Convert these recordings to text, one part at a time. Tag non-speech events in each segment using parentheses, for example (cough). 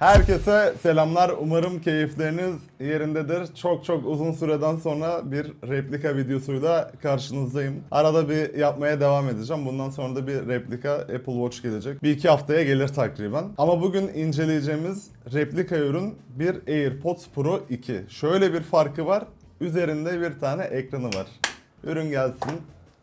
Herkese selamlar. Umarım keyifleriniz yerindedir. Çok çok uzun süreden sonra bir replika videosuyla karşınızdayım. Arada bir yapmaya devam edeceğim. Bundan sonra da bir replika Apple Watch gelecek. Bir iki haftaya gelir takriben. Ama bugün inceleyeceğimiz replika ürün bir AirPods Pro 2. Şöyle bir farkı var. Üzerinde bir tane ekranı var. Ürün gelsin.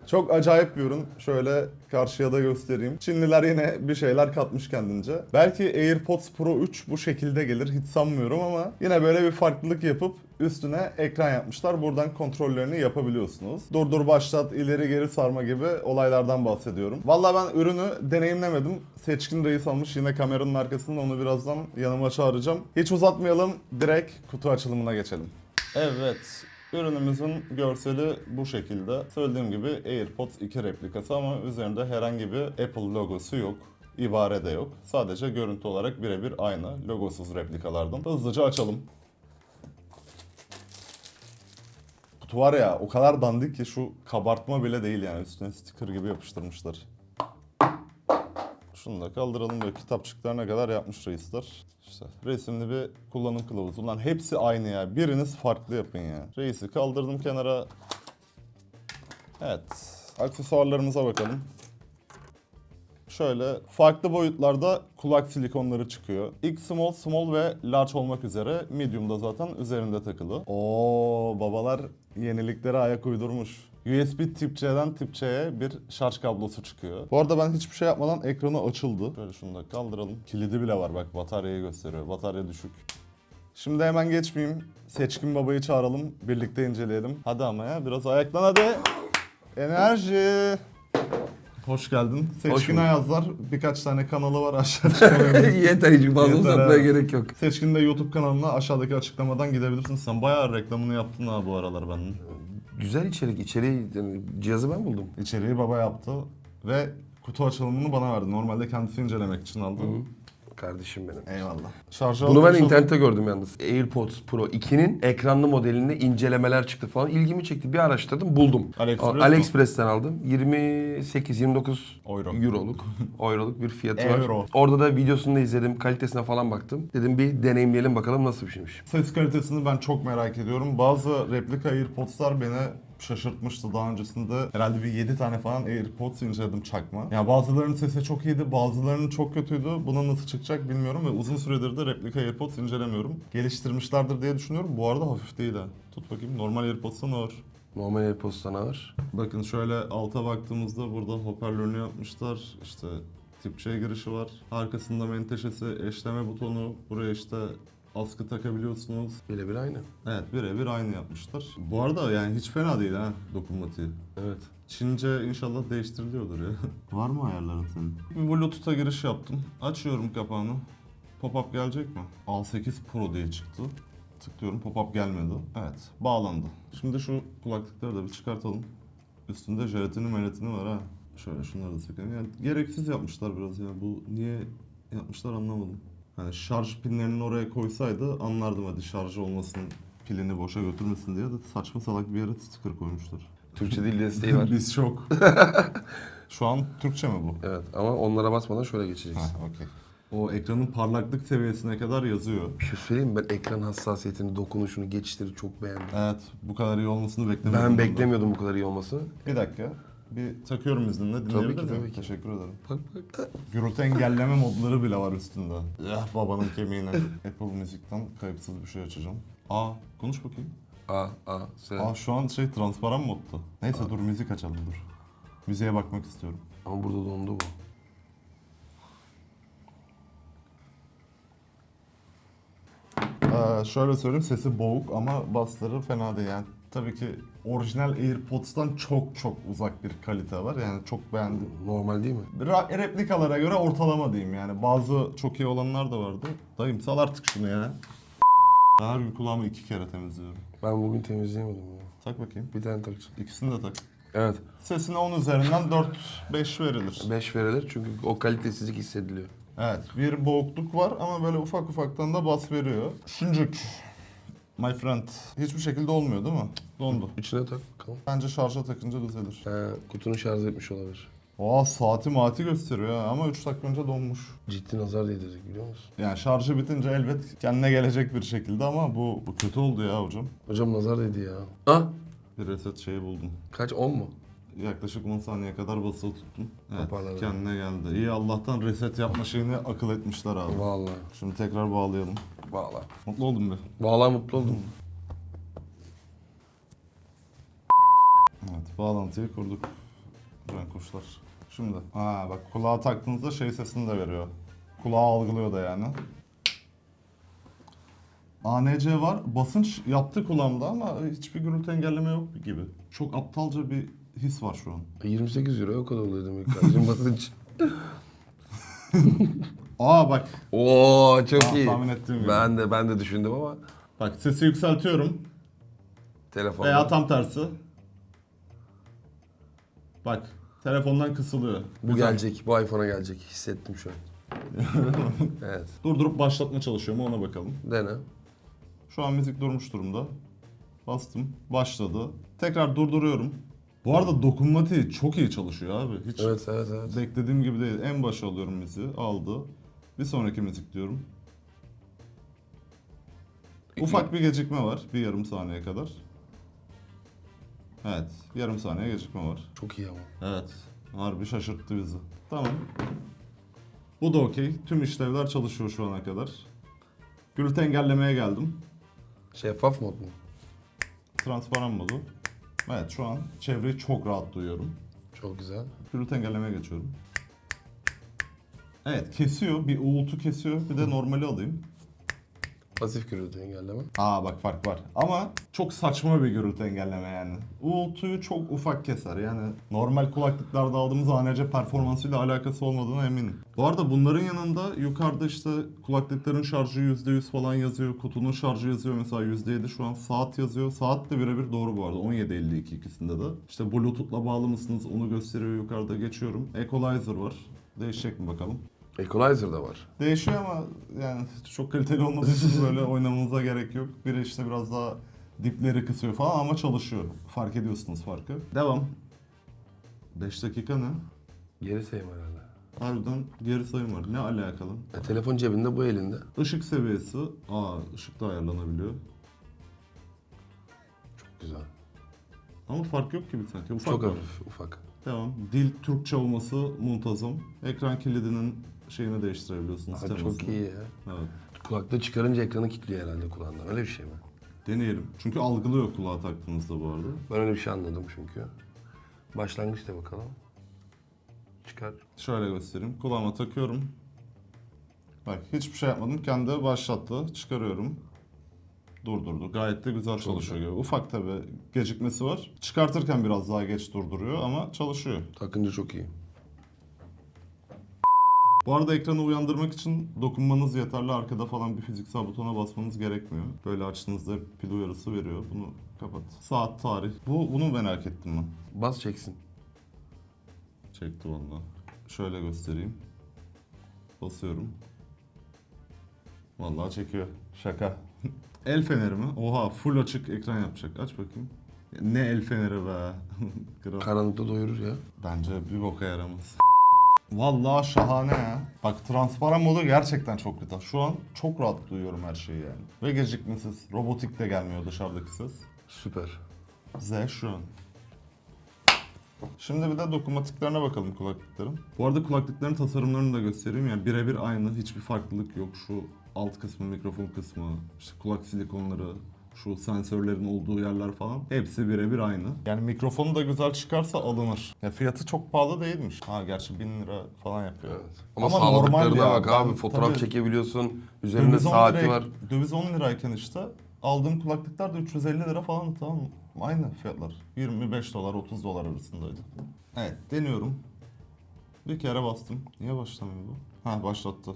Çok acayip bir ürün. Şöyle karşıya da göstereyim. Çinliler yine bir şeyler katmış kendince. Belki AirPods Pro 3 bu şekilde gelir hiç sanmıyorum ama yine böyle bir farklılık yapıp üstüne ekran yapmışlar. Buradan kontrollerini yapabiliyorsunuz. Durdur başlat, ileri geri sarma gibi olaylardan bahsediyorum. Valla ben ürünü deneyimlemedim. Seçkin reis almış yine kameranın arkasında onu birazdan yanıma çağıracağım. Hiç uzatmayalım direkt kutu açılımına geçelim. Evet, Ürünümüzün görseli bu şekilde. Söylediğim gibi AirPods 2 replikası ama üzerinde herhangi bir Apple logosu yok. İbare de yok. Sadece görüntü olarak birebir aynı logosuz replikalardan. Hızlıca açalım. Kutu var ya o kadar dandik ki şu kabartma bile değil yani üstüne sticker gibi yapıştırmışlar. Şunu da kaldıralım böyle kitapçıklarına kadar yapmış reisler. İşte resimli bir kullanım kılavuzu. Lan hepsi aynı ya. Biriniz farklı yapın ya. Reisi kaldırdım kenara. Evet. Aksesuarlarımıza bakalım. Şöyle farklı boyutlarda kulak silikonları çıkıyor. X small, small ve large olmak üzere. Medium'da zaten üzerinde takılı. Oo babalar yeniliklere ayak uydurmuş. USB tip C'den tip C'ye bir şarj kablosu çıkıyor. Bu arada ben hiçbir şey yapmadan ekranı açıldı. Şöyle şunu da kaldıralım. Kilidi bile var bak bataryayı gösteriyor. Batarya düşük. Şimdi hemen geçmeyeyim. Seçkin babayı çağıralım. Birlikte inceleyelim. Hadi ama ya biraz ayaklan hadi. Enerji. Hoş geldin. Seçkin bulduk. Ayazlar. Birkaç tane kanalı var aşağıda. (laughs) (laughs) Yeter hiç fazla Yeter uzatmaya gerek yok. Seçkin de YouTube kanalına aşağıdaki açıklamadan gidebilirsin. Sen bayağı reklamını yaptın ha bu aralar benim. Güzel içerik. İçeriği cihazı ben buldum. İçeriği baba yaptı ve kutu açılımını bana verdi. Normalde kendisi incelemek için aldı. Kardeşim benim. Eyvallah. Şarjı Bunu ben almış internette gördüm yalnız. AirPods Pro 2'nin ekranlı modelinde incelemeler çıktı falan. İlgimi çekti. Bir araştırdım buldum. AliExpress mi? AliExpress'ten aldım. 28-29 Euro. euroluk. (laughs) euroluk bir fiyatı var. Euro. Orada da videosunu da izledim. Kalitesine falan baktım. Dedim bir deneyimleyelim bakalım nasıl bir şeymiş. Ses kalitesini ben çok merak ediyorum. Bazı replika AirPods'lar beni şaşırtmıştı daha öncesinde. Herhalde bir 7 tane falan AirPods inceledim çakma. Ya bazılarının sesi çok iyiydi, bazılarının çok kötüydü. Buna nasıl çıkacak bilmiyorum ve uzun süredir de replika AirPods incelemiyorum. Geliştirmişlerdir diye düşünüyorum. Bu arada hafif değil ha. Tut bakayım. Normal AirPods'tan ağır. Normal AirPods'tan ağır. Bakın şöyle alta baktığımızda burada hoparlörünü yapmışlar. İşte tip C girişi var. Arkasında menteşesi, eşleme butonu. Buraya işte askı takabiliyorsunuz. Birebir aynı. Evet birebir aynı yapmışlar. Bu arada yani hiç fena değil ha dokunmatiği. Evet. Çince inşallah değiştiriliyordur ya. (laughs) Var mı ayarların senin? Bir Bluetooth'a giriş yaptım. Açıyorum kapağını. Pop-up gelecek mi? A8 Pro diye çıktı. Tıklıyorum pop-up gelmedi. Evet bağlandı. Şimdi şu kulaklıkları da bir çıkartalım. Üstünde jelatini melatini var ha. Şöyle şunları da sıkalım. Yani gereksiz yapmışlar biraz ya. Bu niye yapmışlar anlamadım. Hani şarj pinlerini oraya koysaydı anlardım hadi şarj olmasın pilini boşa götürmesin diye de saçma salak bir yere sticker koymuşlar. Türkçe dil desteği (laughs) var. Biz çok. (laughs) Şu an Türkçe mi bu? Evet ama onlara basmadan şöyle geçeceksin. Ha, okey. O ekranın parlaklık seviyesine kadar yazıyor. Bir şey söyleyeyim mi? Ben ekran hassasiyetini, dokunuşunu, geçişleri çok beğendim. Evet, bu kadar iyi olmasını beklemiyordum. Ben beklemiyordum bu kadar iyi olmasını. Bir dakika. Bir takıyorum izninle. Dinleyebilir miyim? tabii ki. Teşekkür ederim. Bak bak. Gürültü engelleme modları bile var üstünde. Ya babanın kemiğine. Apple Müzik'ten kayıpsız bir şey açacağım. Aa, konuş bakayım. A, A, S. Aa şu an şey transparan modda. Neyse dur müzik açalım dur. Müziğe bakmak istiyorum. Ama burada dondu bu. Ee, şöyle söyleyeyim sesi boğuk ama basları fena değil yani. Tabii ki orijinal AirPods'tan çok çok uzak bir kalite var yani çok beğendim. Normal değil mi? Ra- replikalara göre ortalama diyeyim yani bazı çok iyi olanlar da vardı. Dayım sal artık şunu ya. Ben her gün kulağımı iki kere temizliyorum. Ben bugün temizleyemedim ya. Tak bakayım. Bir tane takacağım. İkisini de tak. Evet. Sesine 10 üzerinden 4-5 verilir. 5 verilir çünkü o kalitesizlik hissediliyor. Evet bir boğukluk var ama böyle ufak ufaktan da bas veriyor. Şuncuk. My friend. Hiçbir şekilde olmuyor değil mi? Dondu. İçine tak bakalım. Bence şarja takınca düzelir. Ha, kutunu şarj etmiş olabilir. Oha saati maati gösteriyor ya ama 3 dakika önce donmuş. Ciddi nazar değdirdik biliyor musun? Yani şarjı bitince elbet kendine gelecek bir şekilde ama bu, bu kötü oldu ya hocam. Hocam nazar değdi ya. Ha? Bir reset şeyi buldum. Kaç 10 mu? Yaklaşık 10 saniye kadar basılı tuttum. Evet, Toparladı. kendine geldi. İyi Allah'tan reset yapma şeyini akıl etmişler abi. Vallahi. Şimdi tekrar bağlayalım. Vallahi. Mutlu oldum be. Vallahi mutlu oldum. Evet, bağlantıyı kurduk. Ben kuşlar. Şimdi, ha bak kulağa taktığınızda şey sesini de veriyor. Kulağı algılıyor da yani. ANC var. Basınç yaptı kulağımda ama hiçbir gürültü engelleme yok gibi. Çok aptalca bir his var şu an. 28 euro o kadar oluyor demek basınç. (laughs) Aa bak. Oo çok Ah, iyi. tahmin ettiğim gibi. Ben de ben de düşündüm ama Bak sesi yükseltiyorum. telefonda. Veya tam tersi. Bak telefondan kısılıyor. bu Güzel. gelecek. Bu iPhone'a gelecek. Hissettim şu an. (laughs) evet. Durdurup başlatma çalışıyor mu ona bakalım. Dene. Şu an müzik durmuş durumda. Bastım. Başladı. Tekrar durduruyorum. Bu arada dokunmatiği çok iyi çalışıyor abi. Hiç Evet evet evet. beklediğim gibi değil. En başa alıyorum müziği. Aldı. Bir sonraki müzik diyorum. Ufak bir gecikme var. Bir yarım saniye kadar. Evet. Yarım saniye gecikme var. Çok iyi ama. Evet. Harbi şaşırttı bizi. Tamam. Bu da okey. Tüm işlevler çalışıyor şu ana kadar. Gürültü engellemeye geldim. Şeffaf mod mu? Transparan modu. Evet şu an çevreyi çok rahat duyuyorum. Çok güzel. Gürültü engellemeye geçiyorum. Evet kesiyor. Bir uğultu kesiyor. Bir de normali alayım. Pasif gürültü engelleme. Aa bak fark var. Ama çok saçma bir gürültü engelleme yani. Uğultuyu çok ufak keser. Yani normal kulaklıklarda aldığımız ANC performansıyla alakası olmadığına eminim. Bu arada bunların yanında yukarıda işte kulaklıkların şarjı %100 falan yazıyor. Kutunun şarjı yazıyor mesela %7 şu an saat yazıyor. Saat de birebir doğru bu arada. 17.52 ikisinde de. İşte Bluetooth'la bağlı mısınız onu gösteriyor yukarıda geçiyorum. Equalizer var. Değişecek mi bakalım. Equalizer da var. Değişiyor ama yani çok kaliteli olması için böyle oynamanıza gerek yok. Biri işte biraz daha dipleri kısıyor falan ama çalışıyor. Fark ediyorsunuz farkı. Devam. 5 dakika ne? Geri sayım herhalde. Harbiden geri sayım var. Ne alakalı? E, telefon cebinde bu elinde. Işık seviyesi. Aa ışık da ayarlanabiliyor. Çok güzel. Ama fark yok gibi sanki. Ufak Çok var. hafif, ufak. Devam. Dil Türkçe olması muntazam. Ekran kilidinin şeyini değiştirebiliyorsunuz. Abi çok iyi ya. Evet. Kulaklığı çıkarınca ekranı kilitliyor herhalde kulağından. Öyle bir şey mi? Deneyelim. Çünkü algılıyor kulağa taktığınızda bu arada. Ben öyle bir şey anladım çünkü. Başlangıçta bakalım. Çıkar. Şöyle göstereyim. Kulağıma takıyorum. Bak hiçbir şey yapmadım. Kendi başlattı. Çıkarıyorum. Durdurdu. Gayet de güzel çalışıyor gibi. Ufak tabi gecikmesi var. Çıkartırken biraz daha geç durduruyor ama çalışıyor. Takınca çok iyi. Bu arada ekranı uyandırmak için dokunmanız yeterli. Arkada falan bir fiziksel butona basmanız gerekmiyor. Böyle açtığınızda pil uyarısı veriyor. Bunu kapat. Saat, tarih. Bu bunu merak ettim ben. Bas çeksin. Çekti valla. Şöyle göstereyim. Basıyorum. Vallahi çekiyor. Şaka. (laughs) el feneri mi? Oha full açık ekran yapacak. Aç bakayım. Ne el feneri be. (laughs) Karanlıkta doyurur ya. Bence bir boka yaramaz. Vallahi şahane ya. Bak transparan modu gerçekten çok güzel. Şu an çok rahat duyuyorum her şeyi yani. Ve gecikmesiz. Robotik de gelmiyor dışarıdaki ses. Süper. Z şu an. Şimdi bir de dokunmatiklerine bakalım kulaklıkların. Bu arada kulaklıkların tasarımlarını da göstereyim. Yani birebir aynı. Hiçbir farklılık yok. Şu alt kısmı, mikrofon kısmı, işte kulak silikonları, şu sensörlerin olduğu yerler falan. Hepsi birebir aynı. Yani mikrofonu da güzel çıkarsa alınır. Ya fiyatı çok pahalı değilmiş. Ha gerçi 1000 lira falan yapıyor. Evet. Ama, Ama sağlıklarına ya. bak abi. Ben Fotoğraf tabii- çekebiliyorsun. Üzerinde Döviz 10 saati liraya- var. Döviz 10 lirayken işte aldığım kulaklıklar da 350 lira falan tamam? Aynı fiyatlar. 25 dolar 30 dolar arasındaydı. Evet deniyorum. Bir kere bastım. Niye başlamıyor bu? Ha başlattı.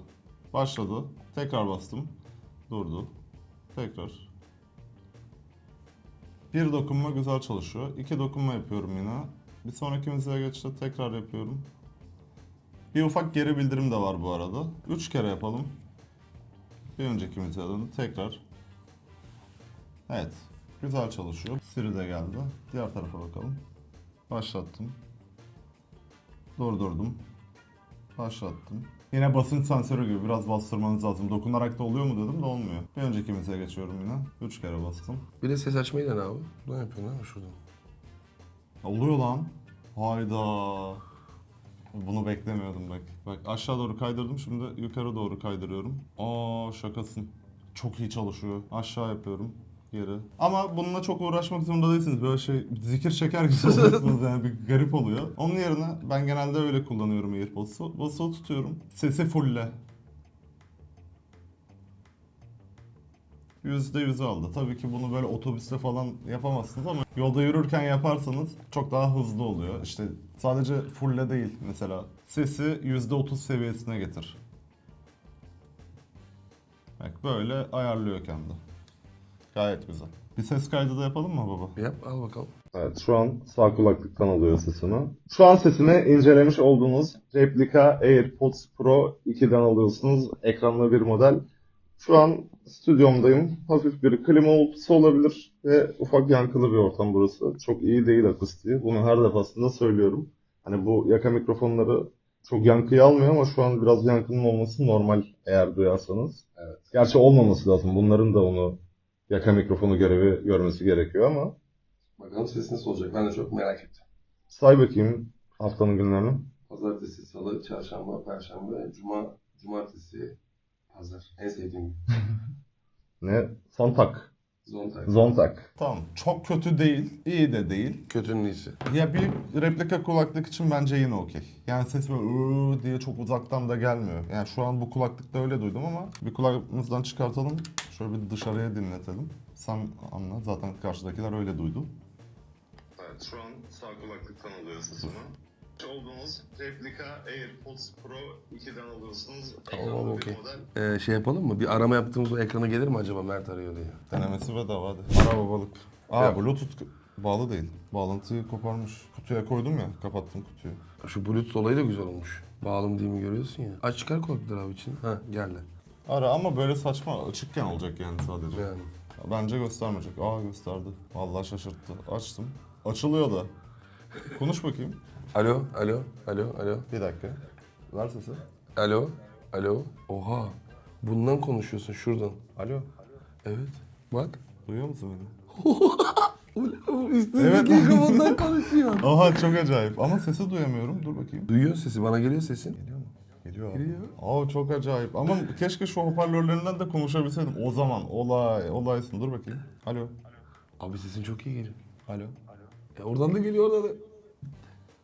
Başladı. Tekrar bastım. Durdu. Tekrar. Bir dokunma güzel çalışıyor. İki dokunma yapıyorum yine. Bir sonraki müziğe geçti. Tekrar yapıyorum. Bir ufak geri bildirim de var bu arada. Üç kere yapalım. Bir önceki müziğe döndü. Tekrar. Evet. Güzel çalışıyor. Siri de geldi. Diğer tarafa bakalım. Başlattım. Durdurdum. Başlattım. Yine basınç sensörü gibi biraz bastırmanız lazım. Dokunarak da oluyor mu dedim de olmuyor. Bir önceki misale geçiyorum yine. 3 kere bastım. Bir de ses açmayı dene abi. Ne yapıyorsun abi şurada? Oluyor lan. Hayda. Bunu beklemiyordum bak. Bak aşağı doğru kaydırdım şimdi yukarı doğru kaydırıyorum. Aa şakasın. Çok iyi çalışıyor. Aşağı yapıyorum. Geri. Ama bununla çok uğraşmak zorunda değilsiniz. Böyle şey zikir çeker gibi (laughs) oluyorsunuz yani bir garip oluyor. Onun yerine ben genelde öyle kullanıyorum AirPods'u. Basılı tutuyorum. Sesi fulle. %100 aldı. Tabii ki bunu böyle otobüste falan yapamazsınız ama yolda yürürken yaparsanız çok daha hızlı oluyor. İşte sadece fulle değil mesela. Sesi %30 seviyesine getir. Bak böyle ayarlıyor kendi. Gayet güzel. Bir ses kaydı da yapalım mı baba? Yap al bakalım. Evet şu an sağ kulaklıktan alıyor sesimi. Şu an sesimi incelemiş olduğunuz replika AirPods Pro 2'den alıyorsunuz. Ekranlı bir model. Şu an stüdyomdayım. Hafif bir klima ultusu olabilir ve ufak yankılı bir ortam burası. Çok iyi değil akustiği. Bunu her defasında söylüyorum. Hani bu yaka mikrofonları çok yankıyı almıyor ama şu an biraz yankının olması normal eğer duyarsanız. Evet. Gerçi olmaması lazım. Bunların da onu yaka mikrofonu görevi görmesi gerekiyor ama Bakalım ses nasıl olacak ben de çok merak ettim. Say bakayım haftanın günlerini. Pazartesi, salı, çarşamba, perşembe, cuma, cumartesi, pazar. En sevdiğim gün. (laughs) Ne? Sontak. Zontag. Zontak. Tamam. Çok kötü değil. iyi de değil. Kötünün iyisi. Ya bir replika kulaklık için bence yine okey. Yani ses böyle "Iıı" diye çok uzaktan da gelmiyor. Yani şu an bu kulaklıkta öyle duydum ama bir kulağımızdan çıkartalım. Şöyle bir dışarıya dinletelim. Sen anla. Zaten karşıdakiler öyle duydu. Evet şu an sağ kulaklıktan alıyor sesini. Olduğunuz replika AirPods Pro 2'den alıyorsunuz. Tamam okey. Ee, şey yapalım mı? Bir arama yaptığımız o ekrana gelir mi acaba Mert arıyor diye? Denemesi bedava hadi. Ara babalık. Aa Ya. Bluetooth bağlı değil. Bağlantıyı koparmış. Kutuya koydum ya kapattım kutuyu. Şu Bluetooth olayı da güzel olmuş. Bağlım değil mi görüyorsun ya. Aç çıkar kulaklıkları abi için. Ha geldi. Ara ama böyle saçma açıkken olacak yani sadece. Yani. Bence göstermeyecek. Aa gösterdi. Vallahi şaşırttı. Açtım. Açılıyor da. Konuş bakayım. Alo, alo, alo, alo. Bir dakika. Ver sesi. Alo, alo. Oha. Bundan konuşuyorsun şuradan. Alo. Evet. Bak. Duyuyor musun beni? (laughs) Üstündeki Evet. mikrofondan konuşuyor. Aha (laughs) çok acayip. Ama sesi duyamıyorum. Dur bakayım. Duyuyor sesi. Bana geliyor sesin. Geliyor mu? Geliyor abi. Geliyor. Aa çok acayip. Ama keşke şu hoparlörlerinden de konuşabilseydim. O zaman olay, olaysın. Dur bakayım. Alo. Abi sesin çok iyi geliyor. Alo. Ya oradan da geliyor oradan da.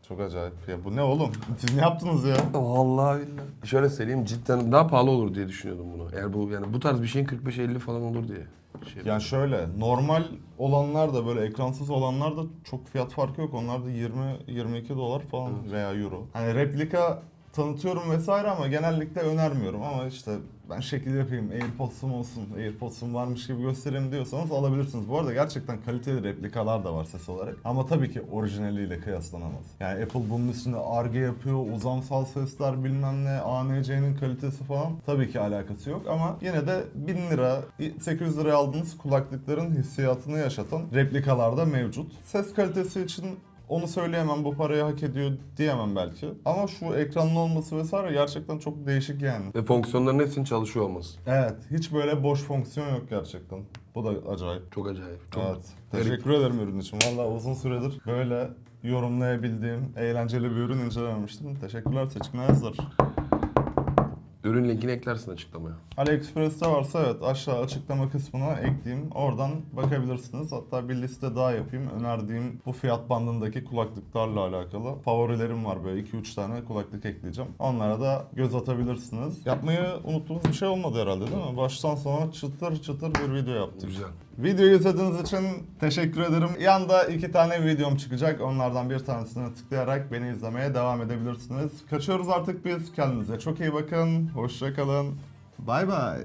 Çok acayip. Ya bu ne oğlum? Siz ne yaptınız ya? Vallahi billahi. Şöyle söyleyeyim cidden daha pahalı olur diye düşünüyordum bunu. Eğer bu yani bu tarz bir şeyin 45-50 falan olur diye. Şey Yani şöyle normal olanlar da böyle ekransız olanlar da çok fiyat farkı yok. Onlar da 20-22 dolar falan veya euro. Hani replika tanıtıyorum vesaire ama genellikle önermiyorum ama işte ben şekil yapayım AirPods'um olsun, AirPods'um varmış gibi göstereyim diyorsanız alabilirsiniz. Bu arada gerçekten kaliteli replikalar da var ses olarak. Ama tabii ki orijinaliyle kıyaslanamaz. Yani Apple bunun üstünde arge yapıyor, uzamsal sesler bilmem ne, ANC'nin kalitesi falan tabii ki alakası yok ama yine de 1000 lira, 800 liraya aldığınız kulaklıkların hissiyatını yaşatan replikalar da mevcut. Ses kalitesi için onu söyleyemem bu parayı hak ediyor diyemem belki. Ama şu ekranlı olması vesaire gerçekten çok değişik yani. Ve fonksiyonların hepsinin çalışıyor olması. Evet hiç böyle boş fonksiyon yok gerçekten. Bu da acayip. Çok acayip. Çok Evet. Teşekkür ederim ürün için. Valla uzun süredir böyle yorumlayabildiğim eğlenceli bir ürün incelememiştim. Teşekkürler Seçkin Ayazlar. Ürün linkini eklersin açıklamaya. AliExpress'te varsa evet aşağı açıklama kısmına ekleyeyim. Oradan bakabilirsiniz. Hatta bir liste daha yapayım. Önerdiğim bu fiyat bandındaki kulaklıklarla alakalı favorilerim var böyle 2-3 tane kulaklık ekleyeceğim. Onlara da göz atabilirsiniz. Yapmayı unuttuğumuz bir şey olmadı herhalde değil mi? Baştan sona çıtır çıtır bir video yaptık. Güzel. Videoyu izlediğiniz için teşekkür ederim. Yanda iki tane videom çıkacak. Onlardan bir tanesine tıklayarak beni izlemeye devam edebilirsiniz. Kaçıyoruz artık biz. Kendinize çok iyi bakın. Hoşçakalın. Bay bay.